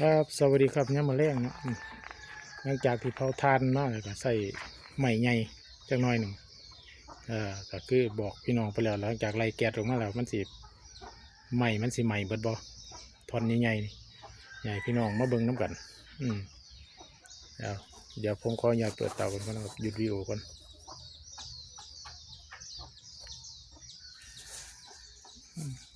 ครับสวัสดีครับเนี่ยามาแรงเนาะหลังจากที่เผาทานมาแล้วก็ใส่ใหม่ใหญ่จักน่อยหนึ่งเอ่อก็คือบอกพี่น้องไปแล้วหลังจากไล่แก๊สออกมาแล้วมันสิใหม่มันสิใหม่เบิดบ่ทอนใหญ่ๆนี่ใหญ่พี่น้องมาเบิ่งน้ำกัน อืมเดี๋ยวเดี๋ยวผมขออนุญาตเปิดเตากันก่อนนะครับหยุดวิดีโอก่อนอืม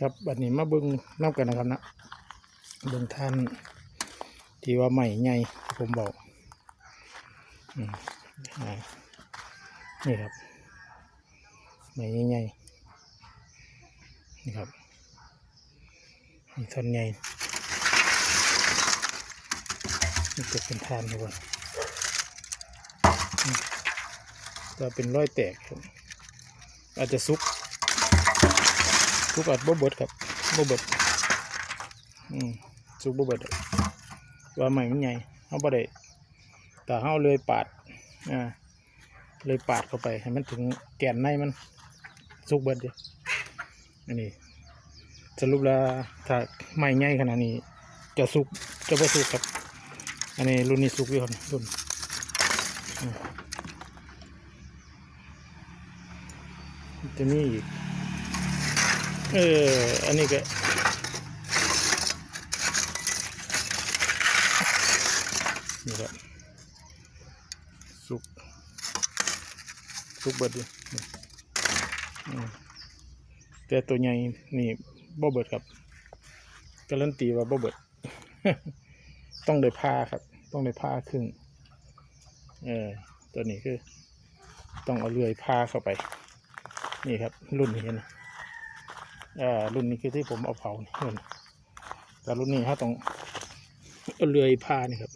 ครับบัดนี้มาเบิ่งน้ำกันนะครับนะเบิ่งท่านที่ว่าใหม่ใหญ่ผมบอกอนี่ครับใหม่ใหญ่นี่ครับนี่ท่อนใหญ่นี่จะเป็นทานทุกคนอืมก็เป็นร้อยแตกอาจจะซุก ซุกอาจบ่เบิดครับบ่เบิดอืมซุกบ่เบิดว่าใหม่มันใหญ่เอาบ่ได้แต่เฮาเลยปาดอ่าเลยปาดเข้าไปให้มันถึงแก่นในมันซุกเบิดเดียวอันนี้สรุปแล้วถ้าใหม่ใหญ่ขนาดนี้ จะสุกจะบ่สุกครับ อันนี้รุ่นนี้สุกอยู่ครับรุ่นจะมีอีก เออ อันนี้ก็นี่แหละสุกสุกเบิดเลยอืมแต่ตัวใหญ่นี่บ่เบิดครับการันตีว่าบ่เบิด ต้องได้ผ้าครับ ต้องได้ผ้าครึ่งเออตัวนี้คือ ต้องเอาเลื่อยผ้าเข้าไป นี่ครับ รุ่นนี้นะ อ่ารุ่นนี้คือที่ผมเอาเผานี่อนแต่รุ่นนี้เขาต้องเลื่อยผ้านี่ครับ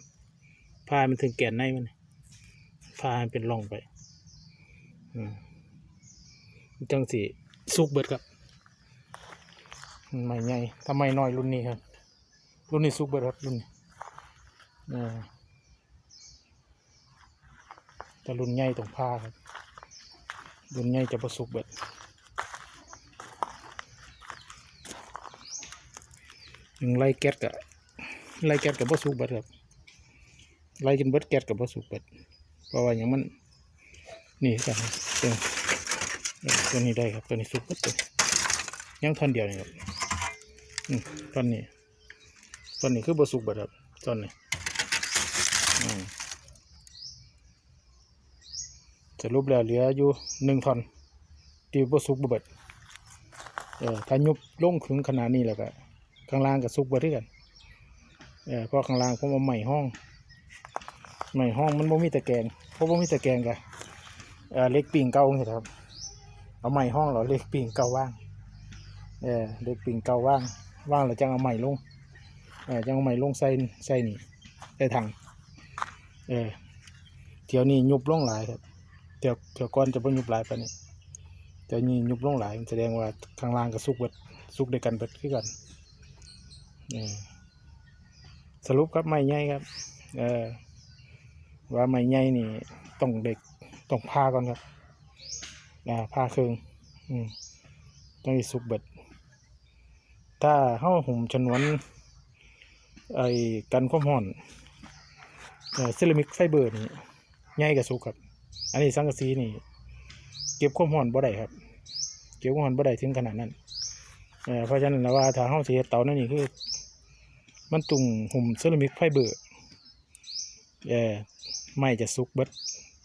ผ้ามันถึงแก่นในมันผ้ามันเป็นร่องไปอืมจังสีสุกเบิดครับไม่ใหญ่ทำไมน้อยรุ่นนี้ครับ รุ่นนี้สุกเบิดครับรุ่นนี้อ่าแต่รุ่นใหญ่ตรงผ้าครับรุ่นใหญ่จะประสุกเบิด ถึงไล่แก๊สกับไล่แก๊สกับบ่สุกเบิดครับไล่กินเบิดแก๊สกับบ่สุกเบิดเพราะว่าอย่างมันนี่กันตัวตัวนี้ได้ครับตัวนี้สุกเบิดตัวยังท่อนเดียวนี่ครับอืมท่อนนี้ท่อนนี้คือบ่สุกเบิดครับท่อนนี้สรุปแล้วเหลืออยู่หนึ่งท่อนที่บ่สุกบ่เบิดเออถ้ายุบลงถึงขนาดนี้แล้วก็ ข้างล่างกับซุกเบอร์ที่กันเออเพราะข้างล่างผมเอาใหม่ห้องใหม่ห้องมันบ่มีตะแกรงเพราะบ่มีตะแกรงกะเออเล็กปิงเก่าเนี่ยครับเอาใหม่ห้องเหรอเล็กปิงเก่าว่างเออเล็กปิงเก่าว่างว่างแล้วจังเอาใหม่ลงเออจังเอาใหม่ลงใส่ใส่นี่ใส่ถังเออเที่ยวนี้ยุบลงหลายครับเที่ยวเที่ยวก่อนจะบ่ยุบหลายไปนนี้เที่นี้ยุบลงหลายแสดงว่าข้างล่างกับซุกเบิดซุกด้วยกันเบิดคือกัน สรุปครับไม่ใหญ่ครับ เออ ว่าไม่ใหญ่นี่ต้องเด็กต้องพาก่อนครับอ่าพาเครื่องอืมต้องมีสุกเบิด ถ้าเฮาหุ่มชนวน ไอ้กันความร้อนเซรามิกไฟเบอร์นี่ใหญ่กับสุกครับ อันนี้สังกะสีนี่ เก็บความร้อนบ่ได้ครับ เก็บความร้อนบ่ได้ถึงขนาดนั้นเพราะฉะนั้นแล้วว่าถ้าเฮาสิเฮ็ดเตานั่นนี่คือ มันตุ่งหุ่มเซรามิกไฟเบอร์เอ่อไม่จะซุกเบิด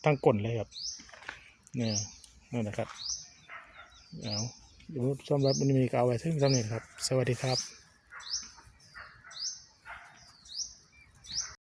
ตั้งก้นเลยครับเนี่ยนั่นนะครับเอาดี๋ยวสำหรับมันมีก็เอาไว้ถึงสำเร็จครับ สวัสดีครับ